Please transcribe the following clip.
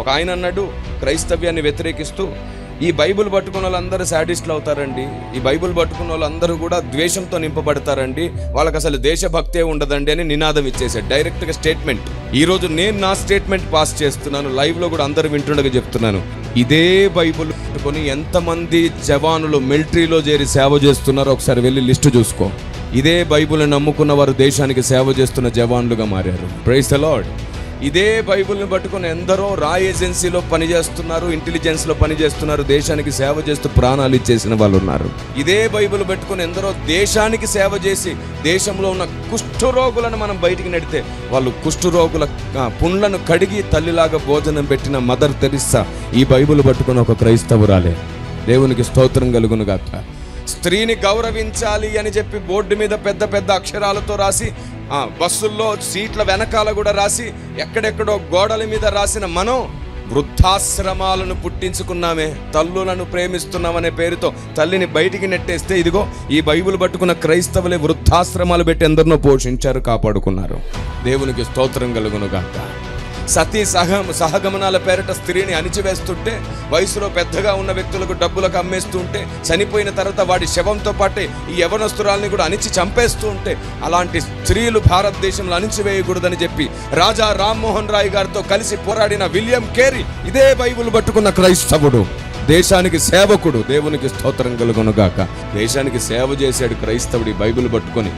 ఒక ఆయన అన్నాడు క్రైస్తవ్యాన్ని వ్యతిరేకిస్తూ ఈ బైబిల్ పట్టుకున్న వాళ్ళందరూ శాడిస్టులు అవుతారండి. ఈ బైబిల్ పట్టుకున్న వాళ్ళందరూ కూడా ద్వేషంతో నింపబడతారండి. వాళ్ళకి అసలు దేశభక్తే ఉండదండి అని నినాదం ఇచ్చేసాడు డైరెక్ట్గా స్టేట్మెంట్ ఈ రోజు నేను నా స్టేట్మెంట్ పాస్ చేస్తున్నాను. లైవ్లో కూడా అందరూ వింటుండగా చెప్తున్నాను. ఇదే బైబిల్ పట్టుకొని ఎంతమంది జవానులు మిలిటరీలో చేరి సేవ చేస్తున్నారో ఒకసారి వెళ్ళి లిస్టు చూసుకో. ఇదే బైబిల్ని నమ్ముకున్న వారు దేశానికి సేవ చేస్తున్న జవాన్లుగా మారారు. ప్రైస్ ద లార్డ్ ఇదే బైబిల్ని పట్టుకుని ఎందరో రా ఏజెన్సీలో పనిచేస్తున్నారు ఇంటెలిజెన్స్లో పనిచేస్తున్నారు దేశానికి సేవ చేస్తూ ప్రాణాలు ఇచ్చేసిన వాళ్ళు ఉన్నారు ఇదే బైబిల్ పెట్టుకుని ఎందరో దేశానికి సేవ చేసి దేశంలో ఉన్న కుష్ఠరోగులను మనం బయటికి నెడితే వాళ్ళు కుష్ఠరోగుల పుండ్లను కడిగి తల్లిలాగా భోజనం పెట్టిన మదర్ తెరిస్సా. ఈ బైబిల్ పట్టుకుని ఒక క్రైస్తవురాలే. దేవునికి స్తోత్రం కలుగును గాక స్త్రీని గౌరవించాలి అని చెప్పి బోర్డు మీద పెద్ద పెద్ద అక్షరాలతో రాసి బస్సుల్లో సీట్ల వెనకాల కూడా రాసి ఎక్కడెక్కడో గోడల మీద రాసిన మనం వృద్ధాశ్రమాలను పుట్టించుకున్నామే తల్లులను ప్రేమిస్తున్నామనే పేరుతో తల్లిని బయటికి నెట్టేస్తే ఇదిగో ఈ బైబిల్ పట్టుకున్న క్రైస్తవులే వృద్ధాశ్రమాలు పెట్టి ఎందరినో పోషించారు కాపాడుకున్నారు. దేవునికి స్తోత్రం కలుగును గాక సతీ సహ సహగమనాల పేరట స్త్రీని అణిచివేస్తుంటే వయసులో పెద్దగా ఉన్న వ్యక్తులకు డబ్బులకు అమ్మేస్తూ ఉంటే చనిపోయిన తర్వాత వాడి శవంతో పాటే ఈ యవనస్తురాల్ని కూడా అణిచి చంపేస్తూ ఉంటే అలాంటి స్త్రీలు భారతదేశంలో అణిచివేయకూడదని చెప్పి రాజా రామ్మోహన్ రాయ్ గారితో కలిసి పోరాడిన విలియం కేరీ ఇదే బైబిల్ పట్టుకున్న క్రైస్తవుడు. దేశానికి సేవకుడు దేవునికి స్తోత్రం కలుగునుగాక. దేశానికి సేవ చేశాడు క్రైస్తవుడి బైబిల్ పట్టుకొని.